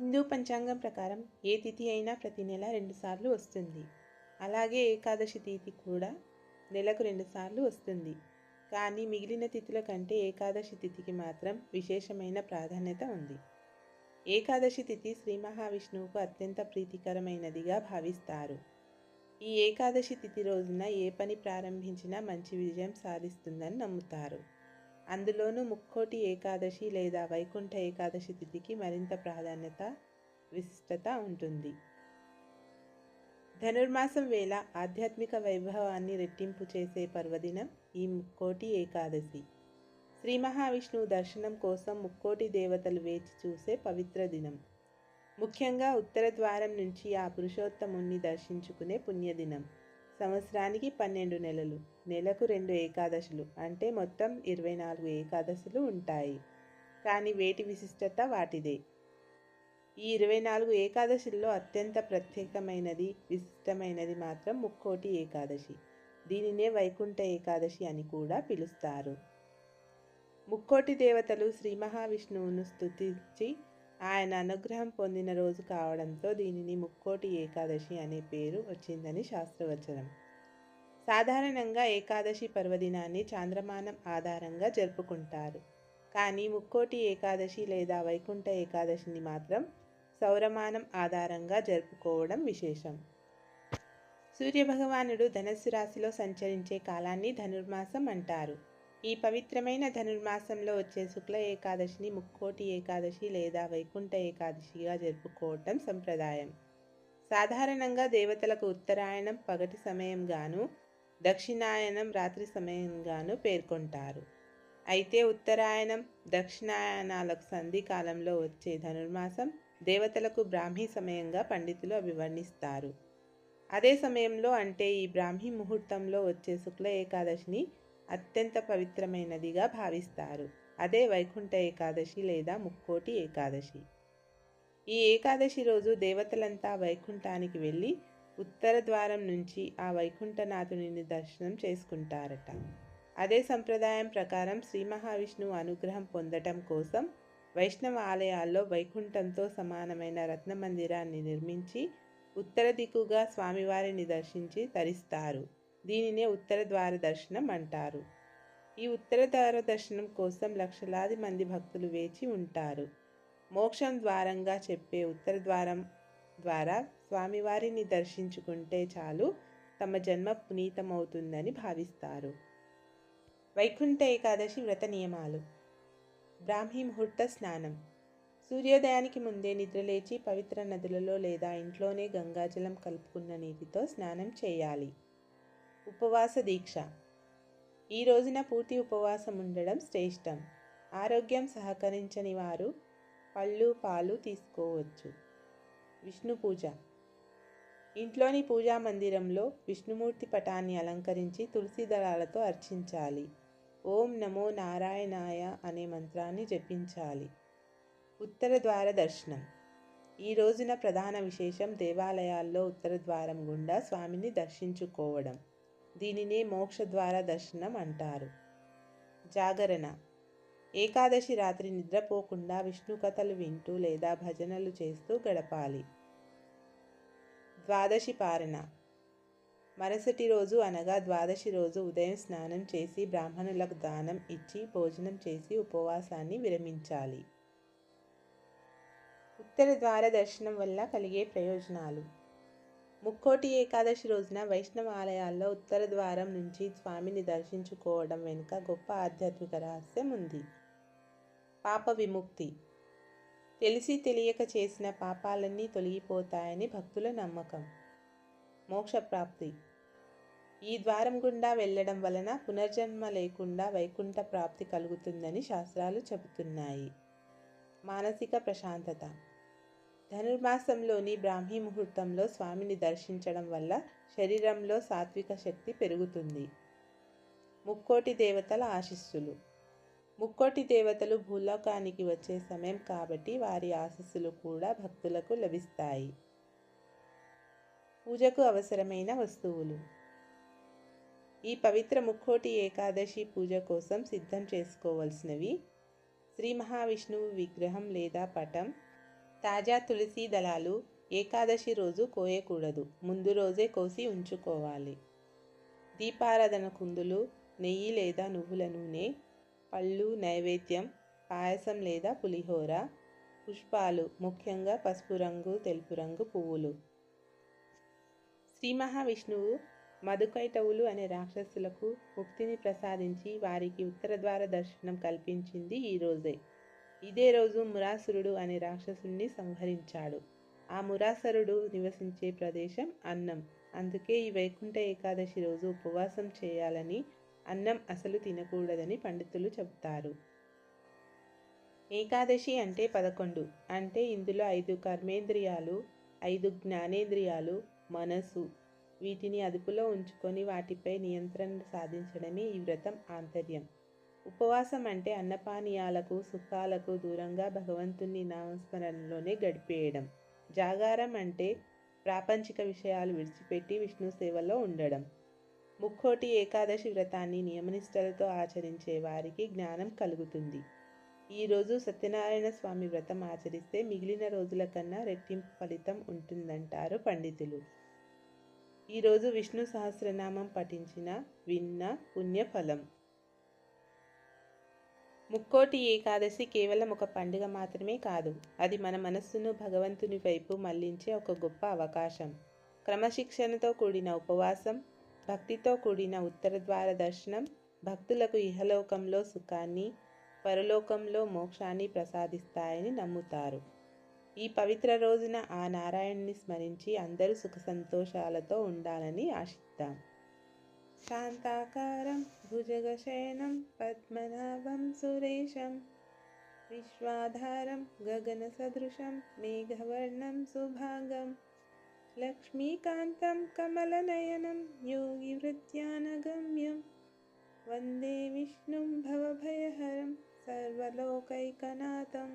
హిందూ పంచాంగం ప్రకారం ఏ తిథి అయినా ప్రతి నెల రెండుసార్లు వస్తుంది. అలాగే ఏకాదశి తిథి కూడా నెలకు రెండుసార్లు వస్తుంది. కానీ మిగిలిన తిథుల కంటే ఏకాదశి తిథికి మాత్రం విశేషమైన ప్రాధాన్యత ఉంది. ఏకాదశి తిథి శ్రీ మహావిష్ణువుకు అత్యంత ప్రీతికరమైనదిగా భావిస్తారు. ఈ ఏకాదశి తిథి రోజున ఏ పని ప్రారంభించినా మంచి విజయం సాధిస్తుందని నమ్ముతారు. అందులోనూ ముక్కోటి ఏకాదశి లేదా వైకుంఠ ఏకాదశి తిథికి మరింత ప్రాధాన్యత విశిష్టత ఉంటుంది. ధనుర్మాసం వేళ ఆధ్యాత్మిక వైభవాన్ని రెట్టింపు చేసే పర్వదినం ఈ ముక్కోటి ఏకాదశి. శ్రీ మహావిష్ణువు దర్శనం కోసం ముక్కోటి దేవతలు వేచి చూసే పవిత్ర దినం. ముఖ్యంగా ఉత్తర ద్వారం నుంచి ఆ పురుషోత్తముణ్ణి దర్శించుకునే పుణ్యదినం. సంవత్సరానికి పన్నెండు నెలలు నెలకు రెండు ఏకాదశులు అంటే మొత్తం ఇరవై నాలుగు ఏకాదశులు ఉంటాయి. కానీ వేటి విశిష్టత వాటిదే. ఈ ఇరవై నాలుగు ఏకాదశుల్లో అత్యంత ప్రత్యేకమైనది విశిష్టమైనది మాత్రం ముక్కోటి ఏకాదశి. దీనినే వైకుంఠ ఏకాదశి అని కూడా పిలుస్తారు. ముక్కోటి దేవతలు శ్రీ మహావిష్ణువును స్థుతించి ఆయన అనుగ్రహం పొందిన రోజు కావడంతో దీనిని ముక్కోటి ఏకాదశి అనే పేరు వచ్చిందని శాస్త్రవచనం. సాధారణంగా ఏకాదశి పర్వదినాన్ని చాంద్రమానం ఆధారంగా జరుపుకుంటారు. కానీ ముక్కోటి ఏకాదశి లేదా వైకుంఠ ఏకాదశిని మాత్రం సౌరమానం ఆధారంగా జరుపుకోవడం విశేషం. సూర్యభగవానుడు ధనస్సు రాశిలో సంచరించే కాలాన్ని ధనుర్మాసం అంటారు. ఈ పవిత్రమైన ధనుర్మాసంలో వచ్చే శుక్ల ఏకాదశిని ముక్కోటి ఏకాదశి లేదా వైకుంఠ ఏకాదశిగా జరుపుకోవటం సంప్రదాయం. సాధారణంగా దేవతలకు ఉత్తరాయణం పగటి సమయంగాను దక్షిణాయనం రాత్రి సమయంగాను పేర్కొంటారు. అయితే ఉత్తరాయణం దక్షిణాయనాలకు సంధి కాలంలో వచ్చే ధనుర్మాసం దేవతలకు బ్రాహ్మీ సమయంగా పండితులు అభివర్ణిస్తారు. అదే సమయంలో అంటే ఈ బ్రాహ్మీ ముహూర్తంలో వచ్చే శుక్ల ఏకాదశిని అత్యంత పవిత్రమైనదిగా భావిస్తారు. అదే వైకుంఠ ఏకాదశి లేదా ముక్కోటి ఏకాదశి. ఈ ఏకాదశి రోజు దేవతలంతా వైకుంఠానికి వెళ్ళి ఉత్తర ద్వారం నుంచి ఆ వైకుంఠనాథుని దర్శనం చేసుకుంటారట. అదే సంప్రదాయం ప్రకారం శ్రీ మహావిష్ణువు అనుగ్రహం పొందటం కోసం వైష్ణవ ఆలయాల్లో వైకుంఠంతో సమానమైన రత్న మందిరాన్ని నిర్మించి ఉత్తర దిక్కుగా స్వామివారిని దర్శించి తరిస్తారు. దీనినే ఉత్తర ద్వార దర్శనం అంటారు. ఈ ఉత్తర ద్వార దర్శనం కోసం లక్షలాది మంది భక్తులు వేచి ఉంటారు. మోక్షం ద్వారంగా చెప్పే ఉత్తర ద్వారం ద్వారా స్వామివారిని దర్శించుకుంటే చాలు తమ జన్మ పునీతమవుతుందని భావిస్తారు. వైకుంఠ ఏకాదశి వ్రత నియమాలు. బ్రాహ్మీ ముహూర్త స్నానం. సూర్యోదయానికి ముందే నిద్రలేచి పవిత్ర నదులలో లేదా ఇంట్లోనే గంగాజలం కలుపుకున్న నీటితో స్నానం చేయాలి. ఉపవాస దీక్ష. ఈ రోజున పూర్తి ఉపవాసం ఉండడం శ్రేష్టం. ఆరోగ్యం సహకరించని వారు పళ్ళు పాలు తీసుకోవచ్చు. విష్ణు పూజ. ఇంట్లోని పూజా మందిరంలో విష్ణుమూర్తి పటాన్ని అలంకరించి తులసి దళాలతో అర్చించాలి. ఓం నమో నారాయణాయ అనే మంత్రాన్ని జపించాలి. ఉత్తర ద్వార దర్శనం. ఈ రోజున ప్రధాన విశేషం దేవాలయాల్లో ఉత్తర ద్వారం గుండా స్వామిని దర్శించుకోవడం. దీనినే మోక్షద్వార దర్శనం అంటారు. జాగరణ. ఏకాదశి రాత్రి నిద్రపోకుండా విష్ణు కథలు వింటూ లేదా భజనలు చేస్తూ గడపాలి. ద్వాదశి పారణ. మరుసటి రోజు అనగా ద్వాదశి రోజు ఉదయం స్నానం చేసి బ్రాహ్మణులకు దానం ఇచ్చి భోజనం చేసి ఉపవాసాన్ని విరమించాలి. ఉత్తర ద్వార దర్శనం వల్ల కలిగే ప్రయోజనాలు. ముక్కోటి ఏకాదశి రోజున వైష్ణవ ఆలయాల్లో ఉత్తర ద్వారం నుంచి స్వామిని దర్శించుకోవడం వెనుక గొప్ప ఆధ్యాత్మిక రహస్యం ఉంది. పాప విముక్తి. తెలిసి తెలియక చేసిన పాపాలన్నీ తొలగిపోతాయని భక్తుల నమ్మకం. మోక్షప్రాప్తి ఈ ద్వారం గుండా వెళ్ళడం వలన పునర్జన్మ లేకుండా వైకుంఠ ప్రాప్తి కలుగుతుందని శాస్త్రాలు చెబుతున్నాయి. మానసిక ప్రశాంతత. ధనుర్మాసంలోని బ్రాహ్మీ ముహూర్తంలో స్వామిని దర్శించడం వల్ల శరీరంలో సాత్విక శక్తి పెరుగుతుంది. ముక్కోటి దేవతల ఆశీస్సులు. ముక్కోటి దేవతలు భూలోకానికి వచ్చే సమయం కాబట్టి వారి ఆశీస్సులు కూడా భక్తులకు లభిస్తాయి. పూజకు అవసరమైన వస్తువులు. ఈ పవిత్ర ముక్కోటి ఏకాదశి పూజ కోసం సిద్ధం చేసుకోవలసినవి శ్రీ మహావిష్ణువు విగ్రహం లేదా పటం తాజా తులసి దళాలు ఏకాదశి రోజు కోయకూడదు. ముందు రోజే కోసి ఉంచుకోవాలి. దీపారాధన కుందులు నెయ్యి లేదా నువ్వుల నూనె పళ్ళు నైవేద్యం పాయసం లేదా పులిహోర పుష్పాలు ముఖ్యంగా పసుపు రంగు తెలుపు రంగు పువ్వులు. శ్రీ మహావిష్ణువు మధుకైటవులు అనే రాక్షసులకు ముక్తిని ప్రసాదించి వారికి ఉత్తర ద్వార దర్శనం కల్పించింది ఈరోజే ఇదే రోజు మురాసురుడు అనే రాక్షసుణ్ణి సంహరించాడు. ఆ మురాసరుడు నివసించే ప్రదేశం అన్నం. అందుకే ఈ వైకుంఠ ఏకాదశి రోజు ఉపవాసం చేయాలని అన్నం అసలు తినకూడదని పండితులు చెబుతారు. ఏకాదశి అంటే పదకొండు. అంటే ఇందులో ఐదు కర్మేంద్రియాలు ఐదు జ్ఞానేంద్రియాలు మనసు వీటిని అదుపులో ఉంచుకొని వాటిపై నియంత్రణ సాధించడమే ఈ వ్రతం ఆంతర్యం. ఉపవాసం అంటే అన్నపానీయాలకు సుఖాలకు దూరంగా భగవంతుని నామస్మరణలోనే గడిపేయడం. జాగారం అంటే ప్రాపంచిక విషయాలు విడిచిపెట్టి విష్ణు సేవలో ఉండడం. ముక్కోటి ఏకాదశి వ్రతాన్ని నియమనిష్టలతో ఆచరించే వారికి జ్ఞానం కలుగుతుంది. ఈరోజు సత్యనారాయణ స్వామి వ్రతం ఆచరిస్తే మిగిలిన రోజుల కన్నా రెట్టింపు ఫలితం ఉంటుందంటారు పండితులు. ఈరోజు విష్ణు సహస్రనామం పఠించిన విన్న పుణ్యఫలం. ముక్కోటి ఏకాదశి కేవలం ఒక పండుగ మాత్రమే కాదు అది మన మనస్సును భగవంతుని వైపు మళ్ళించే ఒక గొప్ప అవకాశం. క్రమశిక్షణతో కూడిన ఉపవాసం భక్తితో కూడిన ఉత్తర ద్వార దర్శనం భక్తులకు ఇహలోకంలో సుఖాన్ని పరలోకంలో మోక్షాన్ని ప్రసాదిస్తాయని నమ్ముతారు. ఈ పవిత్ర రోజున ఆ నారాయణ్ణి స్మరించి అందరూ సుఖ సంతోషాలతో ఉండాలని ఆశిద్దాం. शान्ताकारं भुजगशयनं पद्मनाभं सुरेशं विश्वाधारं गगनसदृशं मेघवर्णं सुभागं लक्ष्मीकान्तं कमलनयनं योगिवृत्यानगम्यं वन्दे विष्णुं भवभयहरं सर्वलोकैकनाथम्